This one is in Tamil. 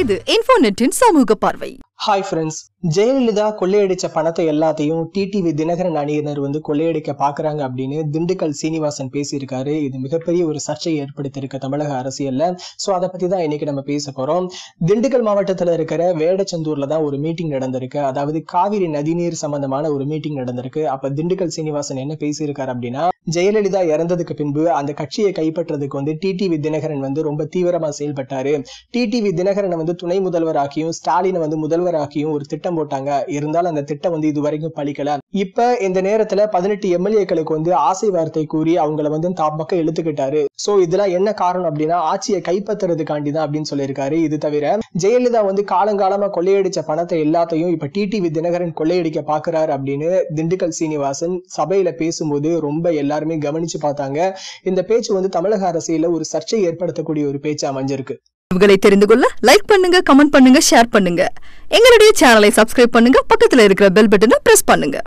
இது இன்ஃபோநெட்டின் சமூக பார்வை. ஹாய் ஃப்ரெண்ட்ஸ் ஜெயலலிதா கொள்ளையடிச்ச பணத்தை எல்லாத்தையும் டிடிவி தினகரன் அணியினர் வந்து கொள்ளையடிக்க பாக்குறாங்க அப்படின்னு திண்டுக்கல் சீனிவாசன் பேசியிருக்காரு. இது மிகப்பெரிய ஒரு சர்ச்சையை ஏற்படுத்தியிருக்க தமிழக அரசியல்ல. ஸோ அதை பத்தி தான் இன்னைக்கு நம்ம பேச போறோம். திண்டுக்கல் மாவட்டத்துல இருக்கிற வேடச்சந்தூர்ல தான் ஒரு மீட்டிங் நடந்திருக்கு. அதாவது காவிரி நதிநீர் சம்பந்தமான ஒரு மீட்டிங் நடந்திருக்கு. அப்ப திண்டுக்கல் சீனிவாசன் என்ன பேசியிருக்காரு அப்படின்னா ஜெயலலிதா இறந்ததுக்கு பின்பு அந்த கட்சியை கைப்பற்றதுக்கு வந்து டிடிவி தினகரன் வந்து ரொம்ப தீவிரமா செயல்பட்டாரு. டிடிவி தினகரனை வந்து துணை முதல்வராக்கியும் ஸ்டாலினை வந்து முதல்வராக்கியும் ஒரு திட்டம் போட்டாங்க. இருந்தாலும் அந்த திட்டம் வந்து இதுவரைக்கும் பழிக்கல. இப்ப இந்த நேரத்துல பதினெட்டு எம்எல்ஏக்களுக்கு வந்து ஆசை வார்த்தை கூறி அவங்கள வந்து தாம் பக்கம் இழுத்துக்கிட்டாரு. சோ இதெல்லாம் என்ன காரணம் அப்படின்னா ஆட்சியை கைப்பற்றுறதுக்காண்டி தான் அப்படின்னு சொல்லியிருக்காரு. இது தவிர ஜெயலலிதா வந்து காலங்காலமா கொள்ளையடிச்ச பணத்தை எல்லாத்தையும் இப்ப டிடிவி தினகரன் கொள்ளையடிக்க பாக்குறாரு அப்படின்னு திண்டுக்கல் சீனிவாசன் சபையில பேசும்போது ரொம்ப எல்லாருமே கவனிச்சு பார்த்தாங்க. இந்த பேச்சு வந்து தமிழக அரசியல ஒரு சர்ச்சை ஏற்படுத்தக்கூடிய ஒரு பேச்சு அமைஞ்சிருக்கு. இவர்களை தெரிந்து கொள்ள லைக் பண்ணுங்க கமெண்ட் பண்ணுங்க ஷேர் பண்ணுங்க. எங்களுடைய சேனலை சப்ஸ்கிரைப் பண்ணுங்க பக்கத்துல இருக்கிற பெல் பட்டனை பிரஸ் பண்ணுங்க.